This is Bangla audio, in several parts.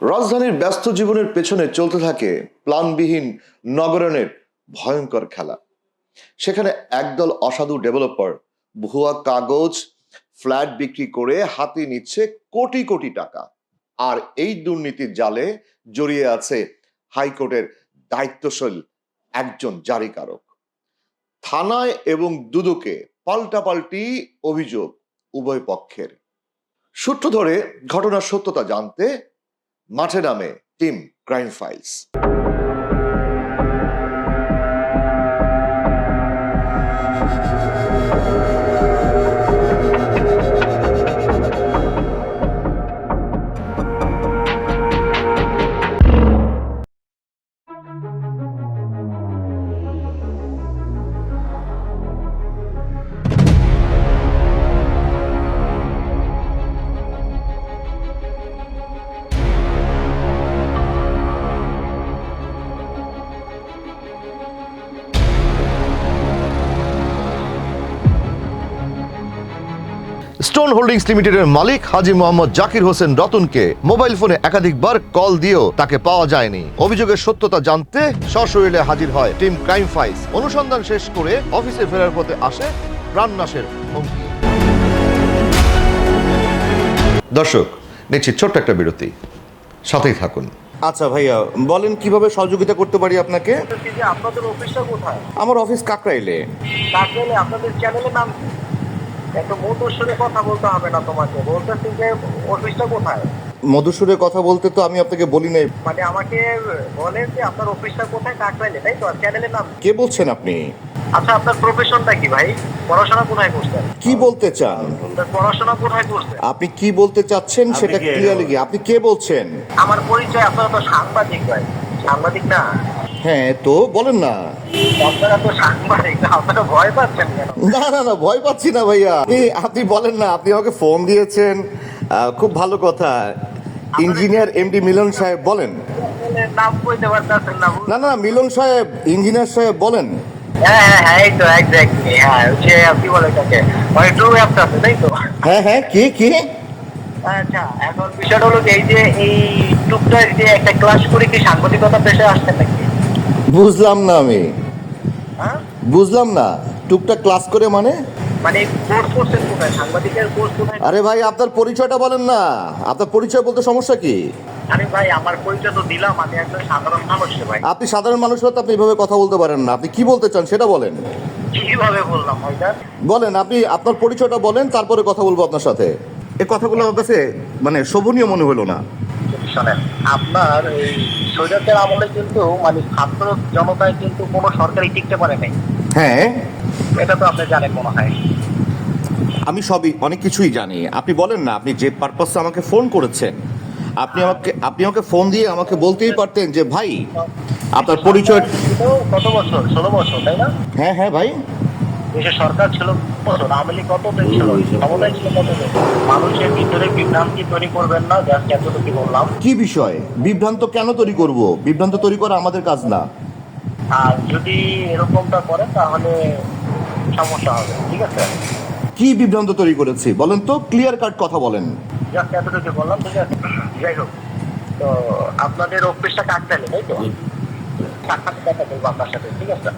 রাজধানীর ব্যস্ত জীবনের পেছনে চলতে থাকে প্ল্যানবিহীন নগরণের ভয়ঙ্কর খেলা। সেখানে একদল অসাধু ডেভেলপার ভুয়া কাগজ, ফ্ল্যাট বিক্রি করে হাতে নিচ্ছে কোটি কোটি টাকা। আর এই দুর্নীতির জালে জড়িয়ে আছে হাইকোর্টের দায়িত্বশীল একজন জারিকারক। থানায় এবং দুদকে পাল্টাপাল্টি অভিযোগ উভয় পক্ষের। সূত্র ধরে ঘটনার সত্যতা জানতে মাঠে নামে team crime files. Stone holdings লিমিটেডের মালিক হাজি মোহাম্মদ জাকির হোসেন রতনকে মোবাইল ফোনে একাধিকবার কল দিয়েও তাকে পাওয়া যায়নি। অভিযোগের সত্যতা জানতে সশরীরে হাজির হয় টিম ক্রাইম ফাইলস অনুসন্ধান শেষ করে অফিসে ফেরার পথে আসে প্রাণনাশের হুমকি। দর্শক নিচ্ছি ছোট্ট একটা বিরতি। সাথেই থাকুন। আচ্ছা ভাইয়া বলেন কীভাবে সহযোগিতা করতে পারি আপনাকে? আপনাদের অফিসটা কোথায়? আমার অফিস কাকরাইলে। তাহলে আপনাদের চ্যানেলের নাম? একটা সঙ্গে কথা বলতে হবে না তোমাকে। বলতেছি যে অফিসটা কোথায়? মধুসূরে কথা বলতে তো আমি আপনাকে বলি নাই। মানে আমাকে বলেন যে আপনার অফিসটা কোথায় কাকরাইলে তাই তো? চ্যানেলের নাম কে? বলছেন আপনি? আচ্ছা আপনার প্রফেশনটা কি ভাই? পড়াশোনা কোথায় করছেন? কি বলতে চান? পড়াশোনা কোথায় করছেন? আপনি কি বলতে চাচ্ছেন সেটা? ক্লিয়ারলি কি আপনি কে বলছেন? আমার পরিচয় আপনারা তো সাংবাদিক ভাই। সাংবাদিক না। হ্যাঁ তো বলেন না। না না না ভয় পাচ্ছি না ভাইয়া। আপনি বলেন না আপনি আমাকে ফোন দিয়েছেন। খুব ভালো কথা। ইঞ্জিনিয়ার এমডি মিলন সাহেব বলেন। না না না মিলন সাহেব ইঞ্জিনিয়ার সাহেব বলেন। হ্যাঁ হ্যাঁ হ্যাঁ হ্যাঁ কি হ্যাঁ হ্যাঁ কি কি? আচ্ছা এখন বিষয়টা হলো যে এই যে এই টুকটাক যে একটা ক্লাস করে কি সাংবাদিকতা পেশায় আসছেন নাকি? বুঝলাম না আমি। হ্যাঁ? বুঝলাম না। টুকটাক ক্লাস করে মানে? মানে সাংবাদিকের কোর্স কোথায়? আরে ভাই আপনার পরিচয়টা বলেন না। আপনার পরিচয় বলতে সমস্যা কি? আরে ভাই আমার পরিচয় তো দিলাম। আমি একজন সাধারণ মানুষ ভাই। আপনি সাধারণ মানুষ হতে আপনি এভাবে কথা বলতে পারেন না। আপনি কি বলতে চান সেটা বলেন। কীভাবে বললাম বলেন আপনি আপনার পরিচয়টা বলেন তারপরে কথা বলব আপনার সাথে। এই কথাগুলো আমার কাছে মানে শোভনীয় মনে হলো না। শোনেন আপনার এই সৈরাতের আমলে কিন্তু মানে ছাত্র জনতায় কিন্তু কোনো সরকারই টিকতে পারে নাই। হ্যাঁ। এটা তো আপনি জানেন মনে হয়। আমি সবই অনেক কিছুই জানি। আপনি বলেন না আপনি যে পারপাসে আমাকে ফোন করেছেন আপনি আমাকে আপনি আমাকে ফোন দিয়ে আমাকে বলতেই পারতেন যে ভাই আপনার পরিচয় কত বছর? ষোলো বছর তাই না? হ্যাঁ হ্যাঁ ভাই। দেশে সরকার ছিল বছর আওয়ামী কত দিন ছিল? ক্ষমতায় ছিল কত দিন মানুষের ভিতরে বিভ্রান্তি তৈরি করবেন না জাস্ট এতটুকু বললাম। কি বিষয়? বিভ্রান্ত কেন তৈরি করব? বিভ্রান্ত তৈরি করা আমাদের কাজ না। আর যদি এরকমটা করেন তাহলে সমস্যা হবে ঠিক আছে? কি বিভ্রান্ত তৈরি করেছি? বলেন তো ক্লিয়ার কাট কথা বলেন। জাস্ট এতটুকু বললাম ঠিক আছে? যাই হোক তো আপনাদের অফিসটা কাটতেন তাই তো? সাক্ষাৎ দেখা করব আপনার সাথে ঠিক আছে?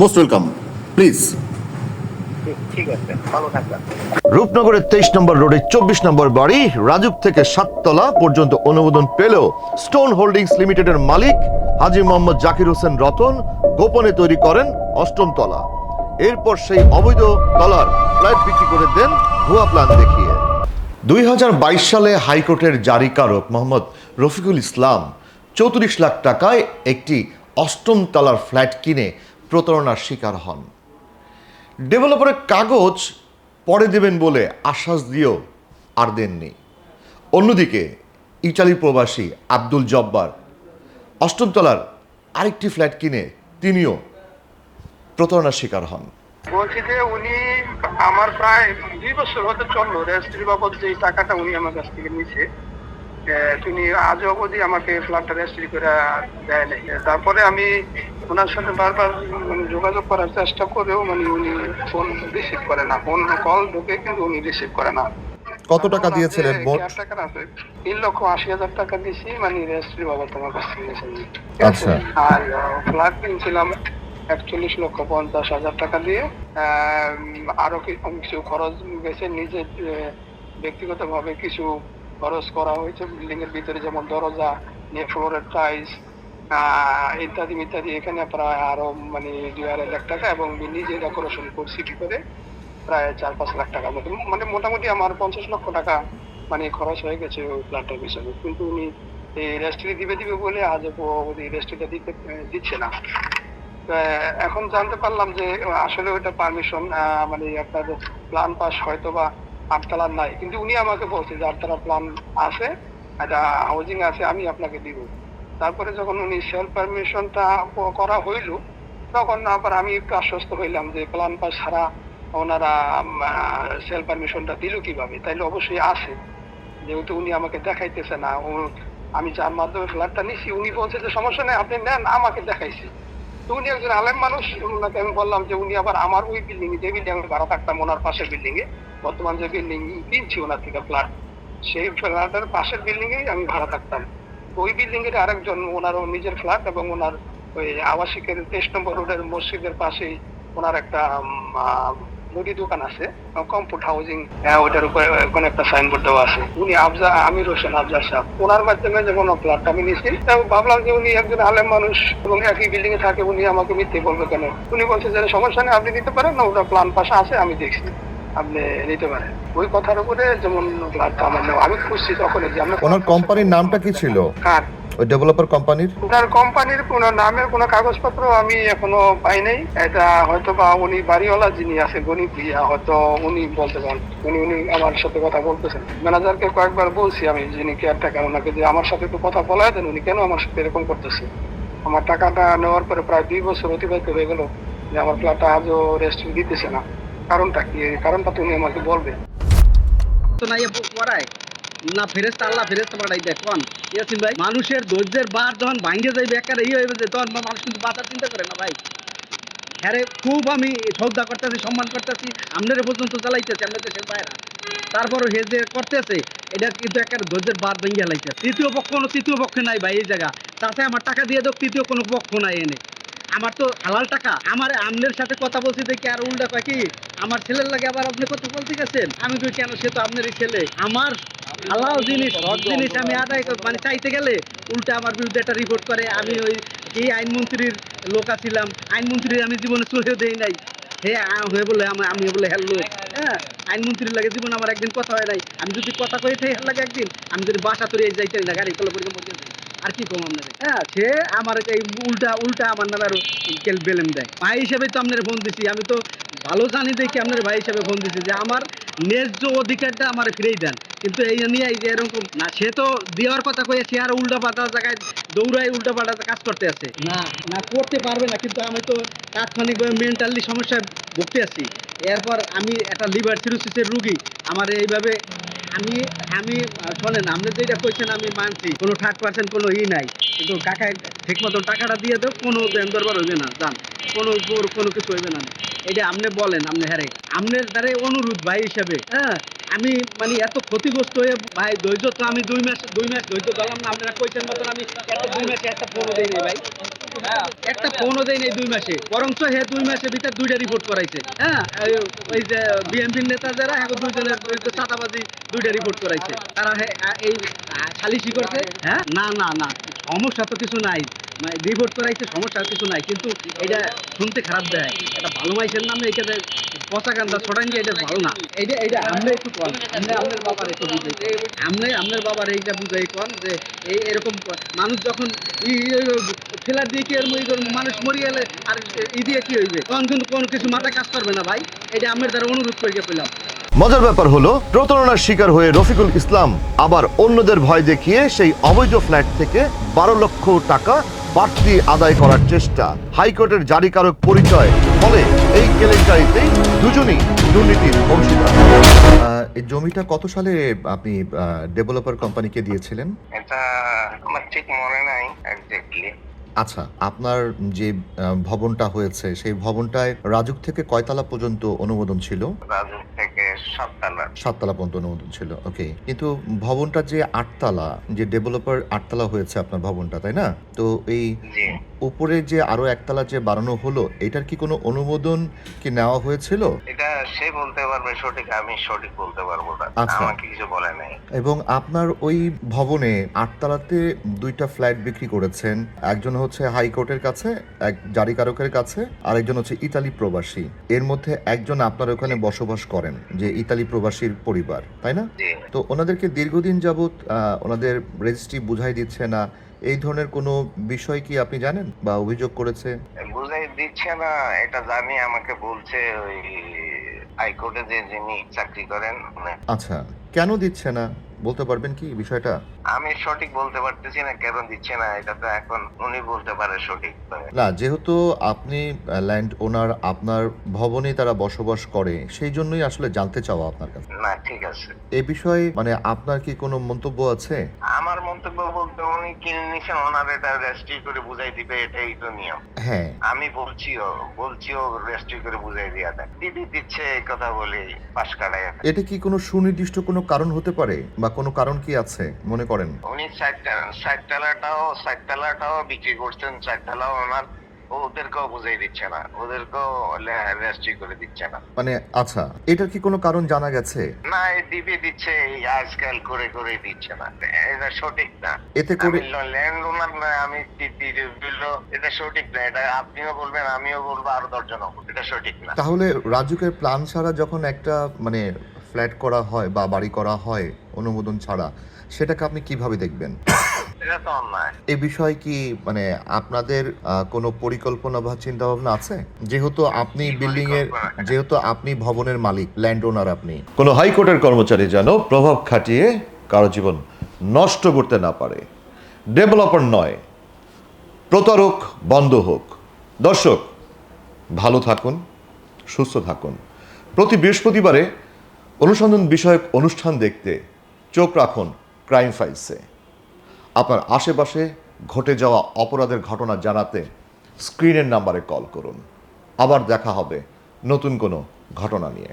মোস্ট ওয়েলকাম প্লিজ রূপনগরের তেইশ নম্বর রোডে চব্বিশ নম্বর বাড়ি রাজুক থেকে সাততলা পর্যন্ত অনুমোদন পেলেও স্টোন হোল্ডিংস লিমিটেডের মালিক হাজি মোহাম্মদ জাকির হোসেন রতন গোপনে তৈরি করেন অষ্টম তলা। এরপর সেই অবৈধ তলার ফ্ল্যাট বিক্রি করে দেন ভুয়া প্ল্যান দেখিয়ে। দুই হাজার বাইশ সালে হাইকোর্টের জারিকারক মোহাম্মদ রফিকুল ইসলাম চৌত্রিশ লাখ টাকায় একটি অষ্টম তলার ফ্ল্যাট কিনে প্রতারণার শিকার হন। ডেভেলপারের কাগজ পরে দেবেন বলে আশ্বাস দিয়েও আর দেননি। অন্যদিকে ইটালি প্রবাসী আব্দুল জব্বার অষ্টমতলার আরেকটি ফ্ল্যাট কিনে তিনিও প্রতারণার শিকার হন। বলছি যে উনি আমার প্রায় দুই বছর হতে চলল রেজিস্ট্রি বাবদ যে টাকাটা উনি আমার কাছ থেকে আহ, তিনি আজ অবধি আমাকে ফ্ল্যাটটা রেজিস্ট্রি করে দেয় নাই। তারপরে আমি ওনার সাথে বারবার মানে যোগাযোগ করার চেষ্টা করেও মানে উনি ফোন রিসিভ করে না। ফোন কল ঢুকে কিন্তু উনি রিসিভ করে না। কত টাকা দিয়েছিলেন মোট? তিন লক্ষ আশি হাজার টাকা দিছি মানে রেজিস্ট্রি বাবা তোমার কাছ থেকে নিয়েছেন আচ্ছা। আর ফ্ল্যাট কিনছিলাম একচল্লিশ লক্ষ পঞ্চাশ হাজার টাকা দিয়ে। আরও কি- কিছু খরচ গেছে। নিজে ব্যক্তিগত ভাবে কিছু খরচ করা হয়েছে বিল্ডিং এর ভিতরে, যেমন দরজা ফ্লোরের টাইলস ইত্যাদি ইত্যাদি এখানে প্রায় আরও মানে দুই আড়াই লাখ টাকা এবং নিজে ডেকোরেশন করছি করে, প্রায় চার পাঁচ লাখ টাকার মতো। মানে মোটামুটি আমার পঞ্চাশ লক্ষ টাকা মানে খরচ হয়ে গেছে ওই প্ল্যানটার পিছনে কিন্তু উনি এই রেস্ট্রি দিবে দিবে বলে আজ অবধি রেস্ট্রিটা দিতে, দিচ্ছে না। এখন জানতে পারলাম যে, আসলে ওইটা পারমিশন মানে আপনার প্ল্যান পাস হয়তো বা আটতলার নাই। কিন্তু উনি আমাকে বলছে যে আটতলার প্ল্যান আছে, একটা হাউজিং আছে, আমি আপনাকে দিব। তারপরে যখন উনি সেলফ পারমিশনটা করা হইল, তখন আবার আমি একটু আশ্বস্ত হইলাম যে প্ল্যান পাস ছাড়া ওনারা সেলফ পারমিশনটা দিল কীভাবে? তাইলে অবশ্যই আছে। যেহেতু উনি আমাকে দেখাইতেছে না আমি যার মাধ্যমে ফ্ল্যাটটা নিছি, উনি বলছে যে, সমস্যা নেই, আপনি নেন, আমাকে দেখাইছে। তো উনি একজন আলেম মানুষ ওনাকে আমি বললাম যে উনি আবার আমার ওই বিল্ডিং যে বিল্ডিং আমি ভাড়া থাকতাম, ওনার পাশের বিল্ডিং এ বর্তমান যে বিল্ডিং কিনছি ওনার থেকে ফ্ল্যাট সেই ফ্ল্যাটের পাশের বিল্ডিং এ আমি ভাড়া থাকতাম। ওই বিল্ডিং এর আরেকজন ওনার নিজের ফ্ল্যাট এবং ওনার ওই আবাসিকের তেইশ নম্বর রোডের মসজিদের পাশেই ওনার একটা মুদি দোকান আছে কমফোর্ট হাউজিং ওটার উপরে ওখানে একটা সাইনবোর্ড দেওয়া আছে। উনি আফজা আমির হোসেন আফজা সাহেব। ওনার মাধ্যমে যখন ফ্ল্যাটটা আমি নিয়েছি ভাবলাম যে উনি একজন আলেম মানুষ এবং একই বিল্ডিং এ থাকে উনি আমাকে মিথ্যে বলবে কেন? উনি বলছে যে সমস্যা নেই আপনি নিতে পারেন না ওটা প্ল্যান পাশে আছে আমি দেখছি। আপনি নিতে পারেন। ওই কথার উপরে যেমন ফ্ল্যাটটা আমার আমি খুঁজছি তখন যে আমরা কোম্পানির নামটা কি ছিল? কার? ওই ডেভেলপার কোম্পানির ওনার কোম্পানির কোন নামের কোনো কাগজপত্র আমি এখনও পাই নাই। এটা হয়তো বা উনি বাড়িওয়ালা যিনি আছে গণিত দিয়া হয়তো উনি বলতে পারেন। উনি উনি আমার সাথে কথা বলতেছেন। ম্যানেজারকে কয়েকবার বলছি আমি যিনি কেয়ারটেকার ওনাকে যে আমার সাথে একটু কথা বলা দেন উনি কেন আমার সাথে এরকম করতেছে? আমার টাকাটা নেওয়ার পরে প্রায় দুই বছর অতিবাহিত হয়ে গেল যে আমার ফ্ল্যাটটা আজও রেস্ট দিতেছে না। কারণটা কি? কারণটা তুমি আমাকে বলবে। তো নাই পড়ায় না ফেরেস্তা আল্লাহ ফেরেস্তা পাঠাই দেয়। কোন? ইয়াসিন ভাই, মানুষের ধৈর্যের বার যখন ভাঙ্গে যাইবে, একেবারে ইয়ে হইবে যে তখন মানুষ কিন্তু বাঁচার চিন্তা করে না ভাই। হ্যারে খুব আমি শ্রদ্ধা করতেছি, সম্মান করতেছি আপনারা পর্যন্ত চালাইতেছি আমরা দেশের বাইরে। তারপরও হে যে করতেছে, এটা কিন্তু একেবারে ধৈর্যের বার ভেঙে লাইছে তৃতীয় পক্ষ কোনো, তৃতীয় পক্ষ নাই ভাই এই জায়গা। তাতে আমার টাকা দিয়ে দেখ তৃতীয় কোনো পক্ষ নাই এনে। আমার তো হালাল টাকা। আমার আমনের সাথে কথা বলছি দেখি আর উল্টা কয় কি? আমার ছেলের লাগে আবার আপনি কথা বলতে গেছেন? আমি কই, কেন সে তো আপনারই ছেলে। আমার জিনিস জিনিস আমি আদায় মানে চাইতে গেলে উল্টা আমার বিরুদ্ধে একটা রিপোর্ট করে। আমি ওই কি আইনমন্ত্রীর লোক আছিলাম। আইনমন্ত্রীর আমি জীবনে চলেও দেই নাই। হে হয়ে বলে আমি বলে হ্যালো। হ্যাঁ আইনমন্ত্রীর লাগে জীবন আমার একদিন কথা হয় নাই। আমি যদি কথা কই থাকি লাগে একদিন, আমি যদি বাসা তৈরি যাইতে না গাড়ি কলে পরিকে মরে যাই। আর কি কম আপনাদের? হ্যাঁ সে আমার এই উল্টা উল্টা আমার নামে আরও কেল বেলেম দেয়। ভাই হিসেবে তো আপনার ফোন দিছি। আমি তো ভালো জানি দেখি আপনার ভাই হিসেবে ফোন দিছি যে আমার ন্যায্য অধিকারটা আমার ফিরেই দেন। কিন্তু এই নিয়ে এই যে এরকম না সে তো দেওয়ার কথা কয়ে সে আর উল্টা পাল্টা জায়গায় দৌড়াই উল্টা পাল্টা কাজ করতে আছে। না। না করতে পারবে না কিন্তু আমি তো তাৎক্ষণিকভাবে মেন্টালি সমস্যায় ভুগতে আছি। এরপর আমি একটা লিভার সিরোসিসের রুগী। আমার এইভাবে আমি আমি শোনেন, আপনি যেটা কইছেন আমি মানছি। কোনো থার্ড পার্সেন্ট কোনো ই নাই। কিন্তু কাকা ঠিক মতো টাকাটা দিয়ে দেও, কোনো দেন দরবার হইবে না, জান। কোনো ওর- কোনো কিছু হইবে না। এটা আপনি বলেন, আপনি হ্যারে আপনার দ্বারা অনুরোধ ভাই হিসাবে হ্যাঁ? আমি মানে এত ক্ষতিগ্রস্ত হয়ে, ভাই, ধৈর্য তো আমি দুই মাস দুই মাস ধৈর্য ধরলাম না। আপনারা কইছেন মতন আমি একটা দুই মাসে একটা ফোনও দেই ভাই। একটা ফোনও দেয় নাই দুই মাসে। বরঞ্চ হে দুই মাসের ভিতরে দুইটা রিপোর্ট করাইছে। হ্যাঁ ওই যে বিএনপির নেতা যারা হ্যাঁ দুইজনের চাঁদাবাজি দুইটা রিপোর্ট করাইছে। তারা এই সালিশি করছে। হ্যাঁ? না না না, সমস্যা তো কিছু নাই। সমস্যা কিছু নাই, কিন্তু এটা শুনতে খারাপ দেয়। এটা ভালো মাইসের নামে পচা ছড়ান এটা ভালো না। আপনি একটু আপনার বাবার একটু বুঝাই আপনার বাবার এইটা বুঝাই যে এই এরকম মানুষ যখন ফেলার দিয়ে কি মানুষ মরি গেলে আর ই দিয়ে কি হইবে? তখন কিন্তু কোনো কিছু মাথা কাজ করবে না ভাই। এটা আমার দ্বারা অনুরোধ করে পেলাম মজার ব্যাপার হলো, প্রতারণার শিকার হয়ে রফিকুল ইসলাম আবার অন্যদের ভয় দেখিয়ে সেই অবৈধ ফ্ল্যাট থেকে বারো লক্ষ টাকা বাড়তি আদায় করার চেষ্টা। হাইকোর্টের জারিকারক পরিচয় ফলে এই কেলেঙ্কারিতেই দুজনই দুর্নীতির অংশীদার। এই জমিটা কত সালে আপনি ডেভেলপার কোম্পানিকে দিয়েছিলেন? এটা আমার ঠিক মনে নাই এক্স্যাক্টলি আচ্ছা আপনার যে ভবনটা হয়েছে সেই ভবনটায় রাজুক থেকে কয়তলা পর্যন্ত অনুমোদন ছিল? রাজু থেকে সাততলা। সাততলা পর্যন্ত অনুমোদন ছিল ওকে কিন্তু ভবনটা যে আটতলা যে ডেভেলপার আটতলা হয়েছে আপনার ভবনটা তাই না? তো এই উপরে যে আরও একতলা যে বাড়ানো হলো এটার কি কোনো অনুমোদন কি নেওয়া হয়েছিল? এটা সে বলতে পারবে সঠিক আমি সঠিক বলতে পারব না। আচ্ছা। আমাকে কিছু বলে নাই। এবং আপনার ওই ভবনে আটতলাতে দুইটা ফ্ল্যাট বিক্রি করেছেন একজন হচ্ছে হাইকোর্টের কাছে এক জারিকারকের কাছে আরেকজন হচ্ছে ইতালি প্রবাসী। এর মধ্যে একজন আপনার ওখানে বসবাস করেন যে ইতালি প্রবাসীর পরিবার তাই না? তো ওনাদেরকে দীর্ঘদিন যাবৎ ওনাদের রেজিস্ট্রি বুঝাই দিচ্ছে না। এই ধরনের কোনো বিষয় কি আপনি জানেন বা অভিযোগ করেছে? বুঝাই দিচ্ছে না এটা জানি আমাকে বলছে ওই হাইকোর্টে যে যিনি চাকরি করেন আচ্ছা কেন দিচ্ছে না? বলতে পারবেন কি বিষয়টা? আমি সঠিক বলতে পারতেছি না কেন দিচ্ছে না এটা তো এখন উনি বলতে পারে সঠিক। না যেহেতু আপনি ল্যান্ড ওনার আপনার ভবনে তারা বসবাস করে সেই জন্যই আসলে জানতে চাওয়া আপনার কাছে। না ঠিক আছে। এ বিষয়ে মানে আপনার কি কোনো মন্তব্য আছে? আমার মন্তব্য বলতে উনি কিনে নিছেন ওনার এটা রেজিস্ট্রি করে বুঝাই দিবে এটাই তো নিয়ম। হ্যাঁ। আমি বলছিও বলছিও রেজিস্ট্রি করে বুঝাই দিয়া দেন দিদি দিচ্ছে এই কথা বলি পাশ কাটাই এটা কি কোনো সুনির্দিষ্ট কোনো কারণ হতে পারে? বা কোনো কারণ কি আছে? মনে করেন। উনি সাইডটালাটাও সাইডটালাটাও বিক্রি করছেন সাইডটালাও ওনার ওদেরকেও বুঝাই দিচ্ছে না ওদেরকেও করে দিচ্ছে না। মানে আচ্ছা এটার কি কোনো কারণ জানা গেছে? না এই দিবে দিচ্ছে এই আজকাল করে করে দিচ্ছে না এটা সঠিক না। এতে করে ল্যান্ড ওনার আমি এটা সঠিক না এটা আপনিও বলবেন আমিও বলব আরও দশজন এটা সঠিক না। তাহলে রাজুকের প্ল্যান ছাড়া যখন একটা মানে ফ্ল্যাট করা হয় বা বাড়ি করা হয় অনুমোদন ছাড়া সেটাকে আপনি কীভাবে দেখবেন? এই বিষয়ে কি মানে আপনাদের কোনো পরিকল্পনা বা চিন্তা ভাবনা আছে? যেহেতু আপনি বিল্ডিং এর? যেহেতু আপনি ভবনের মালিক ল্যান্ড ওনার আপনি। কোনো হাইকোর্টের কর্মচারী যেন প্রভাব খাটিয়ে কারও জীবন নষ্ট করতে না পারে। ডেভেলপার নয় প্রতারক বন্ধ হোক। দর্শক ভালো থাকুন সুস্থ থাকুন। প্রতি বৃহস্পতিবারে অনুসন্ধান বিষয়ক অনুষ্ঠান দেখতে চোখ রাখুন ক্রাইম ফাইলসে আপনার আশেপাশে ঘটে যাওয়া অপরাধের ঘটনা জানাতে স্ক্রিনের নাম্বারে কল করুন। আবার দেখা হবে নতুন কোনো ঘটনা নিয়ে।